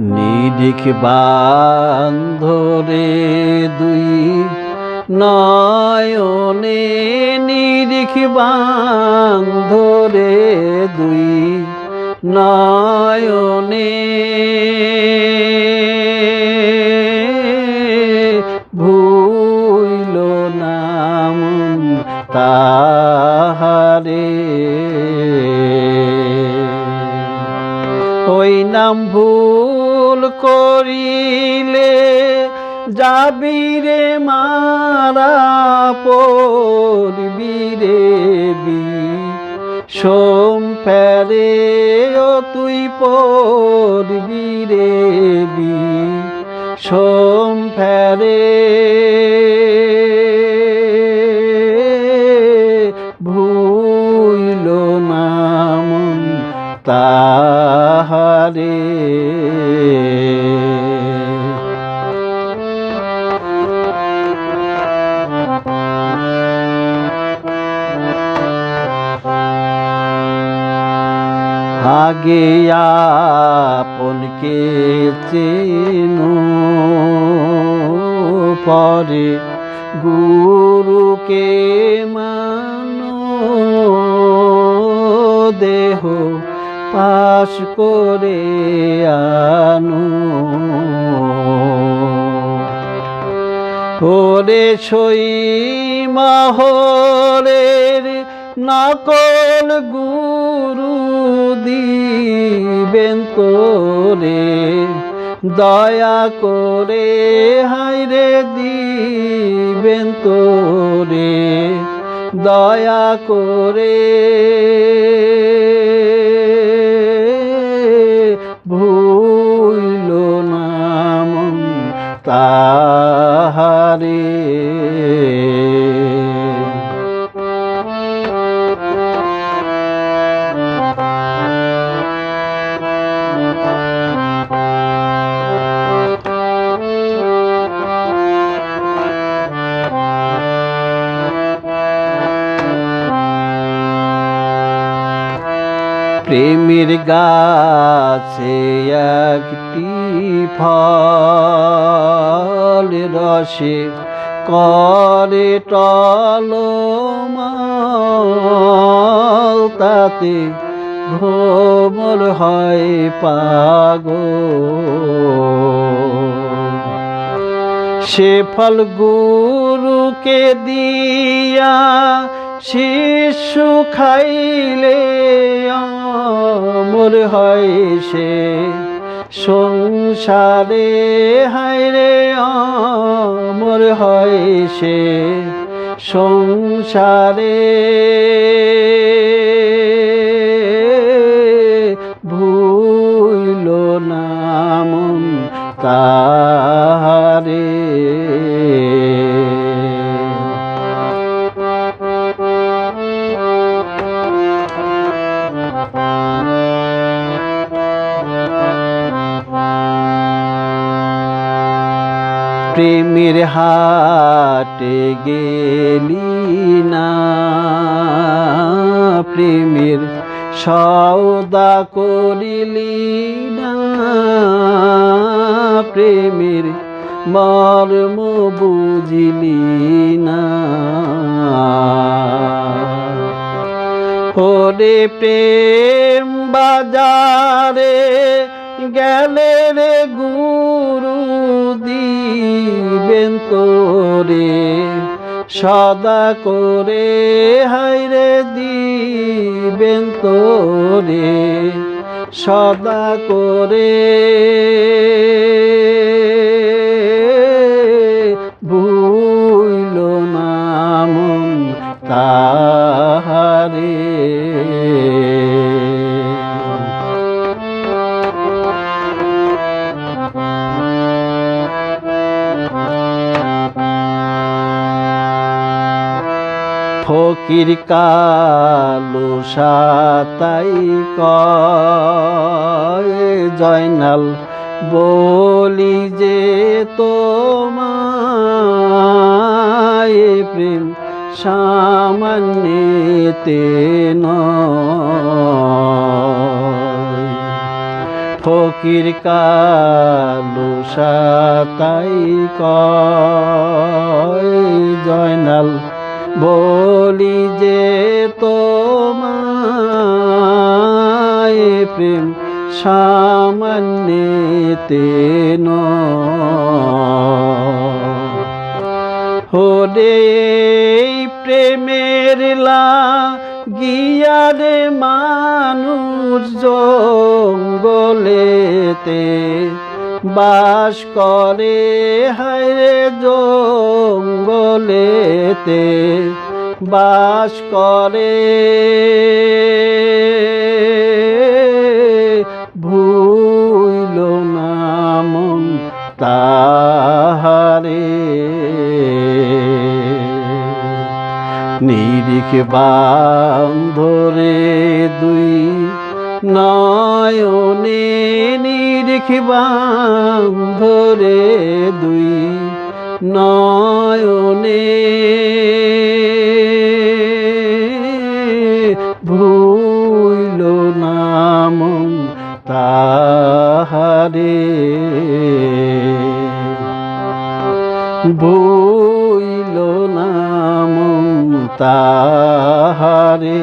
নিরিখ বান্ধরে দুই নয়নে নিরিখ বান্ধরে দুই নয়নে। ভুইল নাম তাহারে। যাবি রে মারা পড়বি রে বি সোম ফেরে ও তুই পড়বি রে বি সোম ফেরে ভুইল নাম তাহারে। আগে আপনকে চেনো। পরে গুরুকে মানো। দেহ পাশ করে আনো। ওরে সই মাহরের নকল গুরু দিবেন তোরে দয়া করে হাইরে দিবেন তোরে দয়া করে। ভুইল নাম তাহারে। প্রেমের গাছে একটি ফল রসে করে টলমাল, তাতে ভ্রমর হয় পাগ সে ফল গুরুকে দিয়া শিশু খাইলে আমর হয় সে সংসারে হায়রে আমর হয় সে সংসারে। ভুইল নাম তাহারে প্রেমের হাটে গেলি না, প্রেমের সৌদা করিলি না, প্রেমের মর্ম বুঝিলি না। ওরে প্রেম বাজারে গেলে রে গুরু দিবেন তোরে সদা করে হাইরে দিবেন তোরে সদা করে ফকির কালো সাতাই জয়নাল বলি যে তোমায় প্রেম সামান্যতে নয়। ফকির কালু সাতাই জয়নাল বলি যে তোমায় প্রেম সামান্যতে হোরে প্রেমের গিয়ারে মানুষ জঙ্গলেতে বাস করে হায় জঙ্গলেতে বাস করে। ভুইল নাম তাহারে। নিরিখ বান্ধরে দুই নয়নে নিরিখ বান্ধরে দুই নয়নে তাহারে বইল নাম তাহারে।